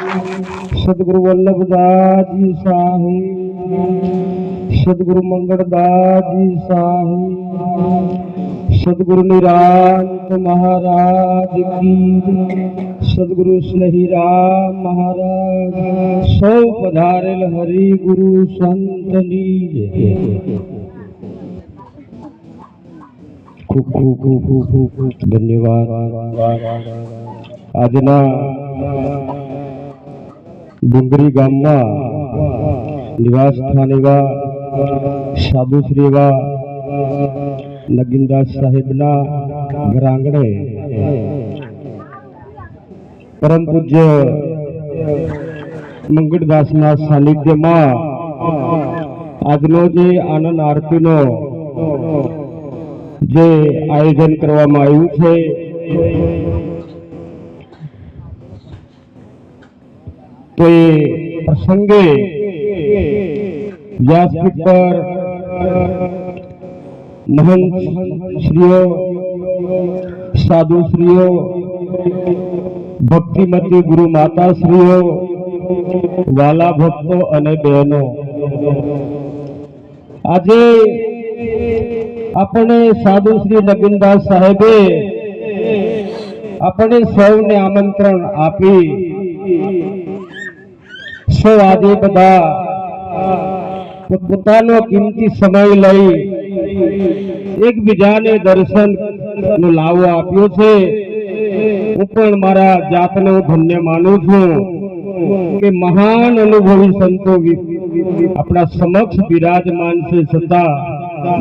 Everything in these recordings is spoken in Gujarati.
સદગુરુ વલ્લભદાસજી સાહેબ સદગુરુ મંગળદાસજી સાહેબ સદગુરુ નિરાંત મહારાજ કી. સદગુરુ સ્નેહીરામ મહારાજ સૌ પધારેલ હરિ ગુરુ સંતની ખૂબ ખૂબ ખૂબ ખૂબ ખૂબ ધન્યવાદ આજના ડુંગરી ગામમાં નિવાસ સ્થાન એવા સાધુશ્રી એવા નગીનદાસ સાહેબના ઘર આંગણે. પરમ પૂજ્ય મંગળદાસના સાનિધ્યમાં આજનો જે આનંદ આરતીનો જે આયોજન કરવામાં આવ્યું છે તો એ પ્રસંગે પર મહંત શ્રીઓ સાધુશ્રીઓ, ભક્તિમતી ગુરુ માતા શ્રીઓ વાલા ભક્તો અને બહેનો. આજે આપણે સાધુ શ્રી નગીનદાસ સાહેબે આપણે સૌને આમંત્રણ આપી સૌ આજે બધા. પોતાનો કિંમતી સમય લઈ એકબીજાને દર્શન નો લાવો આપ્યો છે. હું પણ મારા જાતને ધન્ય માનું છું કે મહાન અનુભવી સંતો આપણા સમક્ષ બિરાજમાન છે છતાં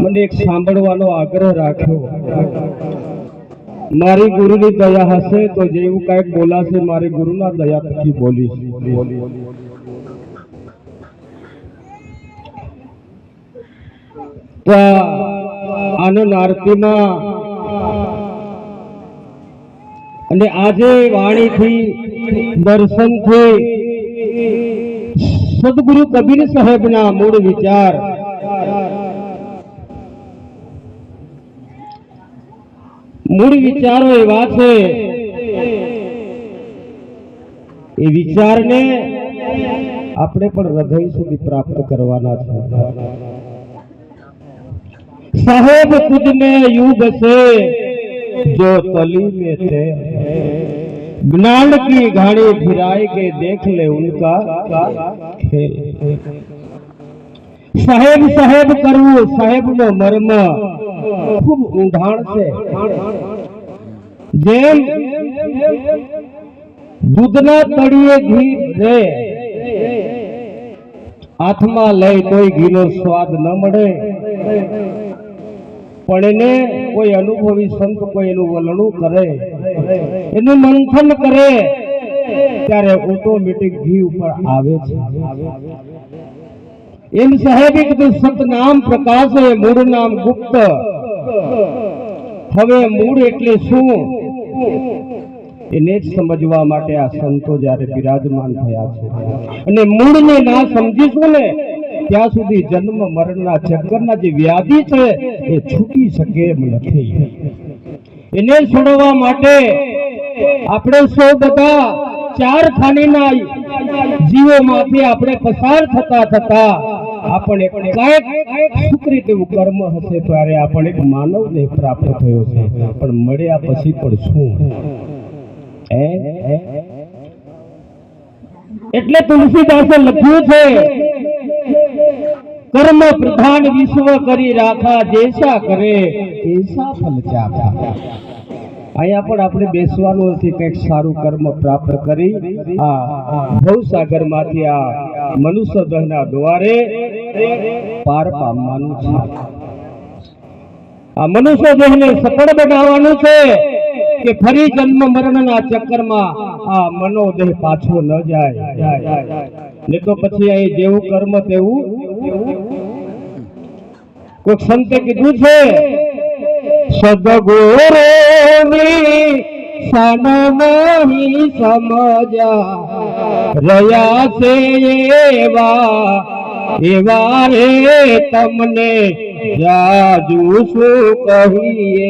મને એક સાંભળવાનો આગ્રહ રાખ્યો. મારી ગુરુની દયા હશે તો જેવું કાંઈક બોલાશે મારી ગુરુના દયા પછી બોલીશ તો આ આનંદ આરતીમાં અને આજે વાણીથી દર્શનથી સદગુરુ કબીર સાહેબના મૂળ વિચાર. મૂળ વિચારો એવા છે એ વિચારને આપણે પણ હૃદય સુધી પ્રાપ્ત કરવાના છે. साहेब तुझ में युग से जो तली में थे ज्ञान की घाड़ी फिराए के देख ले उनका खेल સાહેબ સાહેબ કરવું સાહેબ નો મર્મ ખૂબ ઊંડાણ છે જેમ દૂધના તળિયે ઘી રે હાથમાં લઈ કોઈ ઘીનો સ્વાદ ન મળે પણ એને કોઈ અનુભવી સંત કોઈ એનું વલણું કરે, એનું મંથન કરે, ત્યારે ઓટોમેટિક ઘી ઉપર આવે છે. એમ સાહેબે કીધું સતનામ હોય મૂળ નામ ગુપ્ત. હવે મૂળ એટલે શું? એને જ સમજવા માટે આ સંતો જ્યારે બિરાજમાન થયા છે. અને મૂળને ના સમજીશું ને ત્યાં સુધી જન્મ મરણના ચક્કરના જે વ્યાધિ છે, એ છૂટી શકે એમ નથી. એને છોડવા માટે આપણે સૌ બધા ચાર ખાનીના જીવોમાંથી આપણે પસાર થતા થતા આપણે કાંઈક સુકરી તેવું કર્મ હશે ત્યારે આપણે એક માનવ દેહ પ્રાપ્ત થયો છે. પણ મળ્યા પછી પણ શું? એટલે તુલસીદાસે લખ્યું છે કર્મ પ્રધાન વિશ્વ કરી રાખા, જેસા કરે, તેસા ફલ ચાખા. અહીંયા પણ આપણે બેસવાનું નથી, કંઈક સારું કર્મ પ્રાપ્ત કરી. આ ભવસાગરમાંથી આ મનુષ્ય દહના દ્વારે પાર પામવાનું છે. આ મનુષ્ય દેહને સફળ બનાવવાનું છે કે ફરી જન્મ મરણના ચક્કરમાં આ મનોદેહ પાછો ન જાય. ને તો પછી અહીં જેવું કર્મ તેવું કોઈક સંતે કીધું છે સદગુરુની સન નહીં સમજા રહ્યા છે એવા એવા રે તમને જાજુ શું કહીએ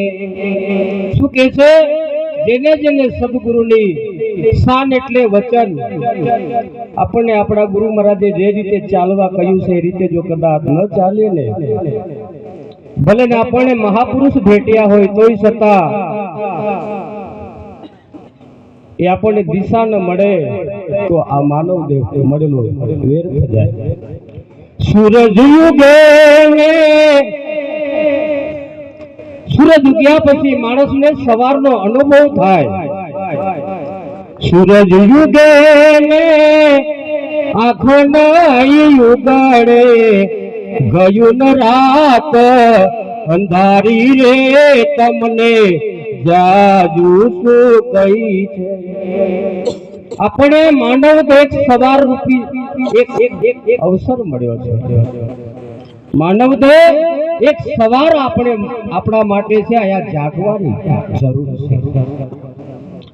શું કે છે જેને જેને સદગુરુની શાન એટલે વચન. આપણને આપણા ગુરુ મહારાજે જે રીતે ચાલવા કહ્યું છે, એ રીતે જો કદાચ ન ચાલીએ ને, ભલે ને આપણને મહાપુરુષ ભેટ્યા હોય, તોય છતાં એ આપણને દિશા ન મળે, તો આ માનવ દેહ મળેલો વ્યર્થ જાય. સૂરજ યુગે સૂરજ ઉગ્યા પછી માણસને સવારનો અનુભવ થાય. સૂરજ યુગે આખો નહીં ઉગાડે. ગયું રાત, અંધારી રે તમને જાજુ શું કઈ છે? આપણે માનવ દેખ સવાર રૂપી એક એક અવસર મળ્યો છે. માનવ દેહ એક સવાર આપણે આપણા માટે છે, અહીંયા જાગવાની જરૂર છે.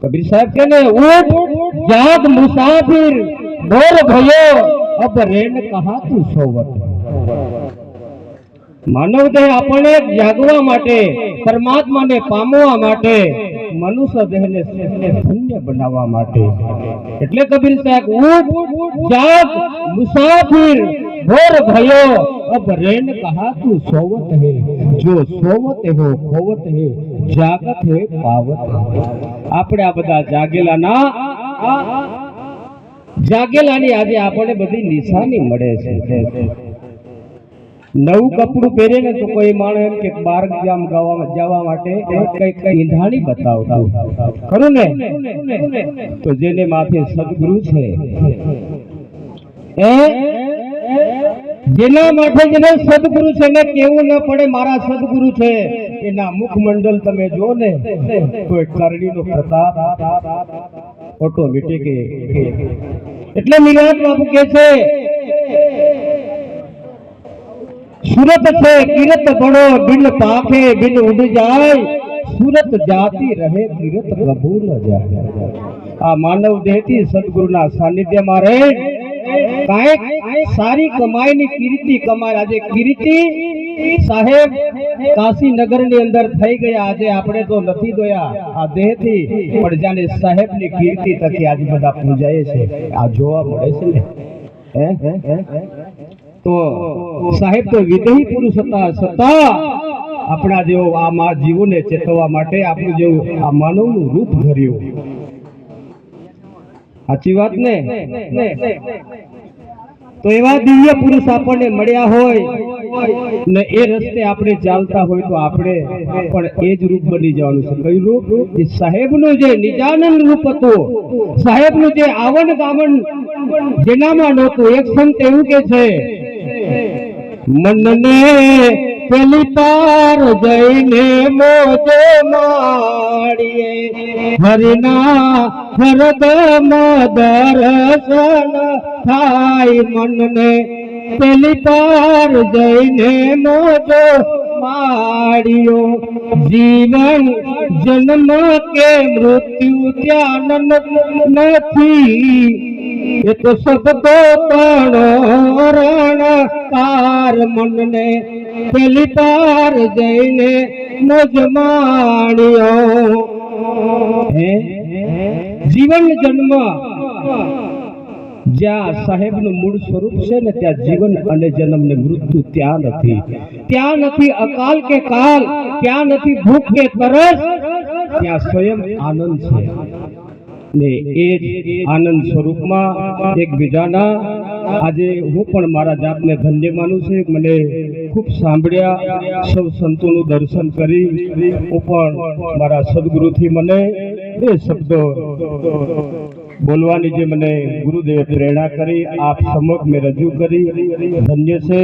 કબીર સાહેબ કે ને, ઉઠ જાત મુસાફિર, બોલ ભયો. અબ રેન કહા તું સોવત. માનવ દેહ આપણને જાગવા માટે, પરમાત્માને પામવા માટે, મનુષ્ય દેહને શૂન્ય બનાવવા માટે. એટલે કબીર સાહેબ, ઉઠ જાત મુસાફિર. ભોર ભયો અબ રેન કહા તું सोवत है જો સોવત હો, ખોવત है જાગત है હે. આપણે આ બધા જાગેલા ના જાગેલાની આજે આપણને બધી નિશાની મળે છે. નવું કપડું પહેરે ને તો કોઈ માણસ કે બાર ગામ ગાવા જવા માટે કઈ કઈ ઈંધાણી બતાવતું. ખરું ને? તો જેને માથે સદગુરુ છે. એ જેના જેને સદગુરુ છે ને કેવું ના પડે, મારા સદગુરુ છે. એના મુખમંડળ તમે જો ને તો કરણીનો પ્રતાપ ઓટોમેટિક એટલે મિલાદ બાપુ કે છે, સુરત છે, કિરત ભણો બિન પાખે બિન ઉડ જાય. સુરત જાતી રહે, કિરત પ્રભુ ન જાય. આ માનવ દેહથી સદગુરુના સાનિધ્યમાં રહે. કાંઈક સારી કમાઈની કીર્તિ કમાય આજે કીર્તિ સાહેબ કાશી નગરની અંદર થઈ ગયા. આજે આપણે તો નથી જોયા આ દેહથી, પણ જાણે સાહેબની કીર્તિ થકી આજે બધા પૂજાય છે. આ જોવા મળે છે ને? તો સાહેબ તો વિદેહી પુરુષ હતા, છતાં આપણા જેવો આ મા જીવોને ચેતવવા માટે આપણું જેવું આ માનવનું રૂપ ધર્યું. સાચી વાત ને? તો એવા દિવ્ય પુરુષ આપણને મળ્યા હોય ને એ રસ્તે આપણે ચાલતા હોય તો આપણે પણ એ જ રૂપ બની જવાનું છે. કયું રૂપ? એ સાહેબનું જે નિજાનંદ રૂપ હતું સાહેબનું જે આવન ગામન જેનામાં નહોતું. એક સંત એવું કે છે મનને પેલી પાર જઈને મોજે માડીએ હરિના હરદમ દર્શન થાય મનને. પેલી પાર જઈને મોજો માડ્યો જીવન જન્મ કે મૃત્યુ ત્યાં નથી. એ તો શબ્દો પણ તાર મનને પેલી પાર જઈને નજમાણ્યો જીવન જન્મ જ્યાં સાહેબનું મૂળ સ્વરૂપ છે ને ત્યાં જીવન અને જન્મ ને મૃત્યુ ત્યાં નથી. ત્યાં નથી અકાલ કે કાલ, ત્યાં નથી ભૂખ કે તરસ, ત્યાં સ્વયં આનંદ છે. ને એ જ આનંદ સ્વરૂપમાં એકબીજાના, આજે હું પણ મારા જાતને ધન્ય માનું છું. મને ખૂબ સાંભળ્યા, સૌ સંતોનું દર્શન કરી, હું પણ મારા સદગુરુથી મને બે શબ્દો બોલવાની જે મને ગુરુદેવે પ્રેરણા કરી, આપ સમક્ષ મેં રજૂ કરી. ધન્ય છે.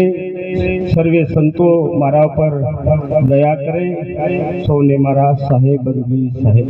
સર્વે સંતો મારા ઉપર દયા કરે. સૌને મારા સાહેબ સાહેબ